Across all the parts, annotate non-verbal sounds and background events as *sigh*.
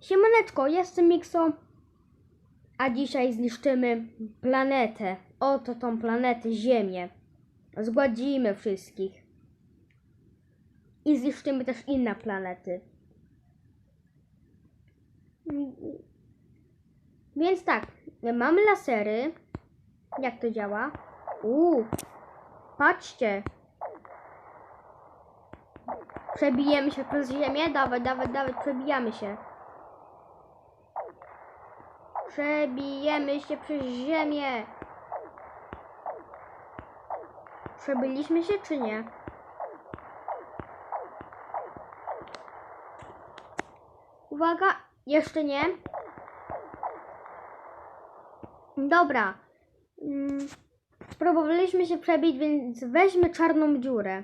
Siemaneczko, jestem Mikso, a dzisiaj zniszczymy planetę. Oto tą planetę Ziemię. Zgładzimy wszystkich. I zniszczymy też inne planety. Więc tak, mamy lasery. Jak to działa? Uuu, patrzcie. Przebijemy się przez ziemię? Dawaj, dawaj, dawaj, przebijamy się. Przebijemy się przez ziemię. Przebyliśmy się czy nie? Uwaga, jeszcze nie. Dobra. Mm, Spróbowaliśmy się przebić, więc weźmy czarną dziurę.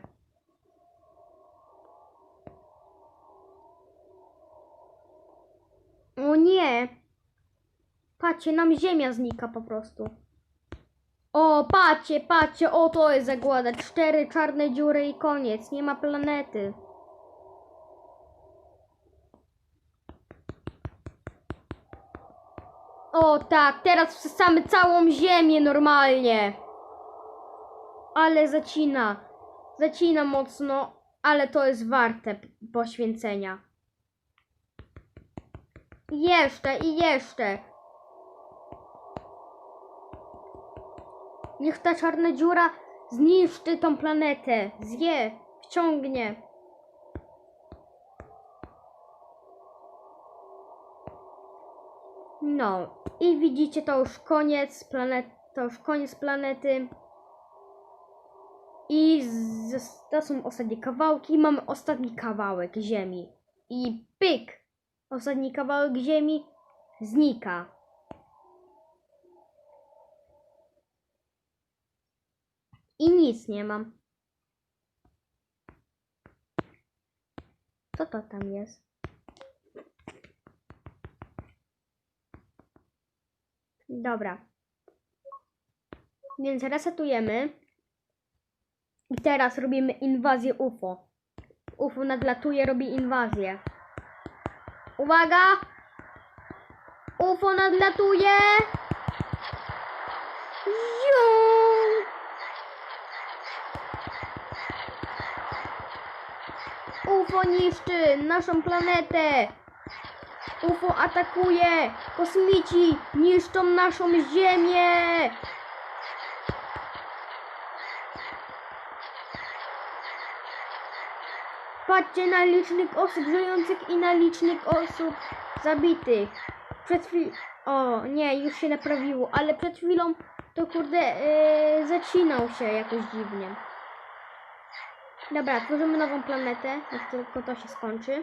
Patrzcie, nam ziemia znika po prostu. O, patrzcie, patrzcie, o to jest zagłada. Cztery czarne dziury i koniec. Nie ma planety. O tak, teraz wsysamy całą ziemię normalnie. Ale zacina. Zacina mocno, ale to jest warte poświęcenia. Jeszcze i jeszcze. Niech ta czarna dziura zniszczy tą planetę. Zje, wciągnie. No, i widzicie, to już koniec planet, to już koniec planety. I z, to są ostatnie kawałki. Mamy ostatni kawałek Ziemi. I pyk! Ostatni kawałek Ziemi znika. I nic nie mam. Co to tam jest? Dobra. Więc resetujemy. I teraz robimy inwazję UFO. UFO nadlatuje, robi inwazję. Uwaga! UFO nadlatuje! Ziu! UFO niszczy naszą planetę! UFO atakuje! Kosmici niszczą naszą Ziemię! Patrzcie na licznik osób żyjących i na licznik osób zabitych. Przed chwilą... O, nie, już się naprawiło, ale przed chwilą to kurde yy, zacinał się jakoś dziwnie. Dobra, tworzymy nową planetę, jak tylko to się skończy.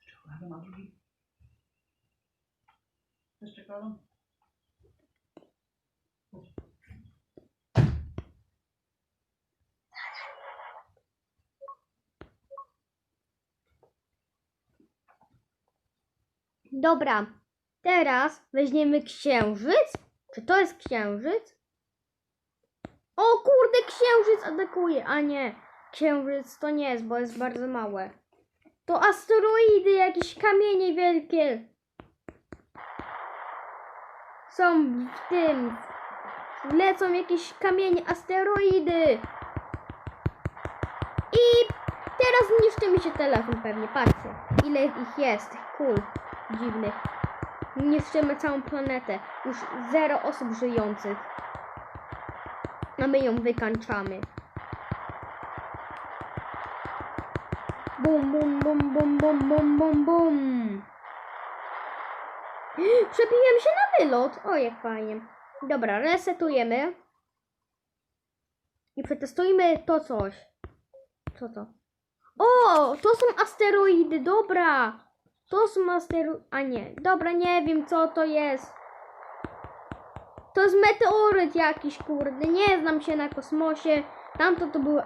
Czekolada ma Dobra, teraz weźmiemy księżyc. Czy to jest księżyc? O kurde, księżyc atakuje, a nie. Księżyc to nie jest, bo jest bardzo małe. To asteroidy, jakieś kamienie wielkie. Są w tym. Lecą jakieś kamienie, asteroidy. I teraz niszczy się telefon pewnie, patrzcie. Ile ich jest, kul dziwnych. Niszczymy całą planetę. Już zero osób żyjących. A my ją wykańczamy. Bum, bum, bum, bum, bum, bum, bum, bum. *gasps* Przebiłem się na wylot. O, jak fajnie. Dobra, resetujemy. I przetestujmy to coś. Co to? O, to są asteroidy, dobra. To są asteroidy. A nie, dobra, nie wiem co to jest. To jest meteoryt jakiś, kurde. Nie znam się na kosmosie. Tamto to były,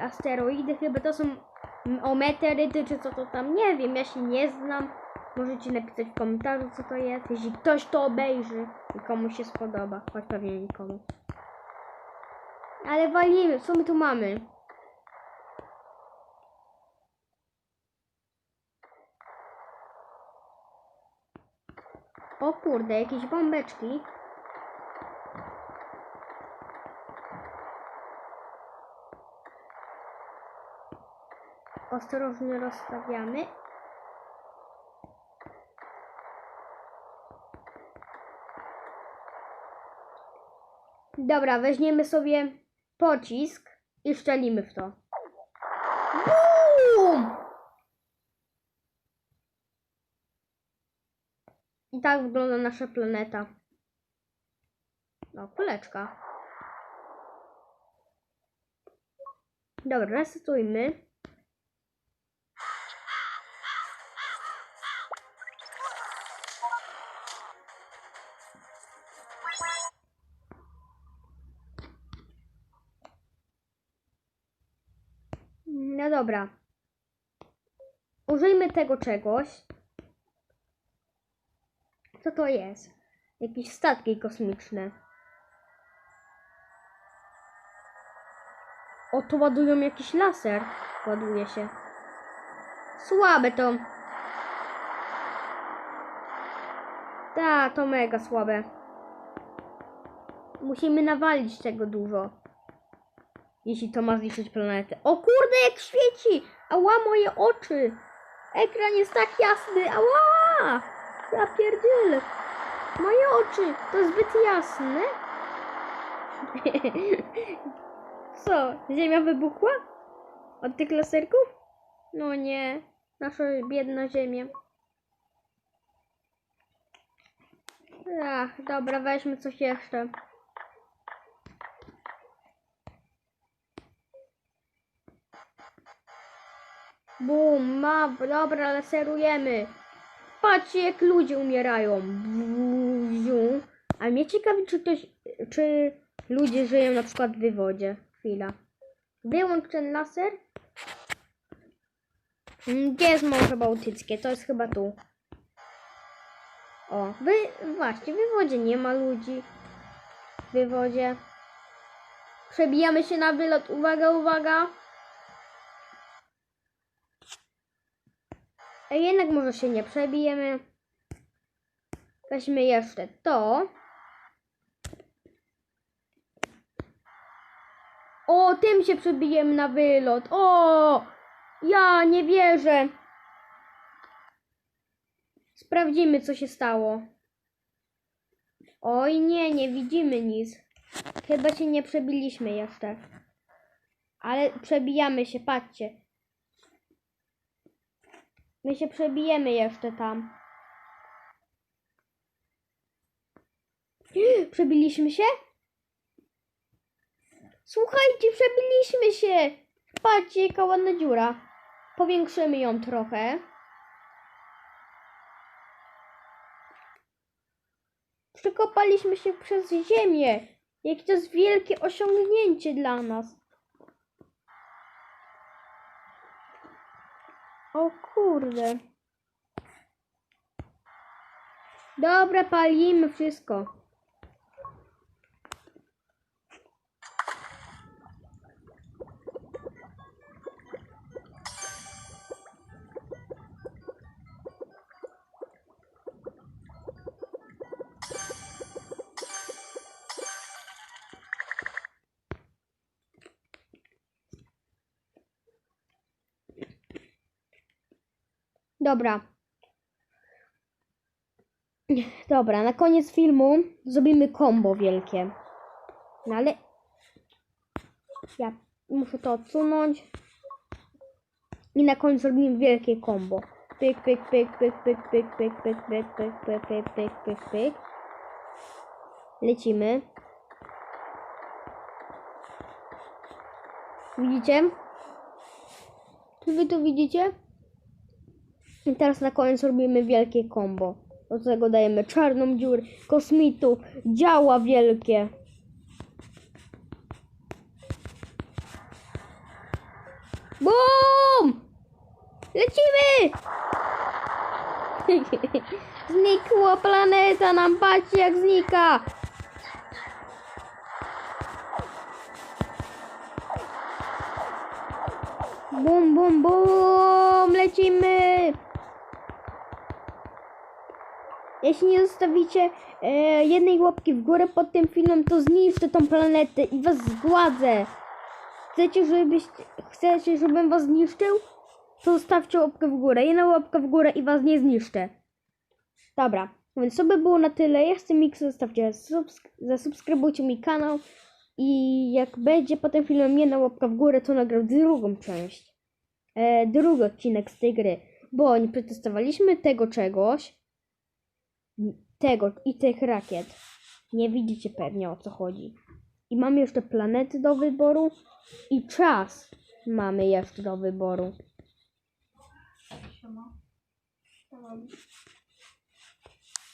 asteroidy, chyba to są o meteoryty, czy co to tam. Nie wiem, ja się nie znam. Możecie napisać w komentarzu, co to jest, jeśli ktoś to obejrzy i komuś się spodoba, choć pewnie nikomu. Ale walimy, co my tu mamy? O kurde, jakieś bombeczki. Ostrożnie rozstawiamy. Dobra, weźmiemy sobie pocisk i szczelimy w to. Bum! I tak wygląda nasza planeta. No, kuleczka. Dobra, resetujmy. No dobra. Użyjmy tego czegoś. Co to jest? Jakieś statki kosmiczne. O, to ładują jakiś laser. Ładuje się. Słabe to. Ta, to mega słabe. Musimy nawalić tego dużo. Jeśli to ma zniszczyć planetę. O kurde, jak świeci! Ała, moje oczy! Ekran jest tak jasny! Ała! Ja pierdzielę! Moje oczy! To zbyt jasne? *laughs* Co? Ziemia wybuchła? Od tych laserków? No nie. Nasza biedna ziemia. Ach, dobra, weźmy coś jeszcze. Bum, ma, dobra, laserujemy. Patrzcie, jak ludzie umierają. Bziu. A mnie ciekawi, czy ktoś, czy ludzie żyją na przykład w wodzie. Chwila. Wyłącz ten laser. Mm, Gdzie jest Morze Bałtyckie? To jest chyba tu. O, wy, właśnie, w wodzie nie ma ludzi. W wodzie. Przebijamy się na wylot. Uwaga, uwaga. A jednak może się nie przebijemy. Weźmy jeszcze to. O, tym się przebijemy na wylot. O! Ja nie wierzę. Sprawdzimy, co się stało. Oj, nie, nie widzimy nic. Chyba się nie przebiliśmy jeszcze. Ale przebijamy się, patrzcie. My się przebijemy jeszcze tam. *gasps* Przebiliśmy się? Słuchajcie, przebiliśmy się! Patrzcie, jaka ładna dziura. Powiększymy ją trochę. Przekopaliśmy się przez ziemię. Jakie to jest wielkie osiągnięcie dla nas. O kurde. Dobra, palimy wszystko. Dobra. Dobra, na koniec filmu zrobimy combo wielkie. No ale... Ja muszę to odsunąć. I na koniec zrobimy wielkie combo. Pyk, pyk, pyk, pyk, pyk, pyk, pyk, pyk, pyk, pyk, pyk, pyk, pyk, pyk, pyk. Lecimy. Widzicie? Czy wy to widzicie? I teraz na koniec robimy wielkie combo. Do tego dajemy czarną dziurę, kosmitów, działa wielkie. BUM! Lecimy! *laughs* Znikła planeta nam, patrzcie jak znika. Bum, bum, bum, lecimy. Jeśli nie zostawicie e, jednej łapki w górę pod tym filmem, to zniszczę tą planetę i was zgładzę. Chcecie, żebyś, chcecie, żebym was zniszczył? To zostawcie łapkę w górę. Jedna łapka w górę i was nie zniszczę. Dobra, więc to by było na tyle. Ja jestem Mix, zostawcie, subsk- zasubskrybujcie mi kanał. I jak będzie po tym filmem jedna łapka w górę, to nagram drugą część. E, drugi odcinek z tej gry. Bo nie przetestowaliśmy tego czegoś. Tego i tych rakiet. Nie widzicie pewnie o co chodzi. I mamy jeszcze planety do wyboru. I czas mamy jeszcze do wyboru.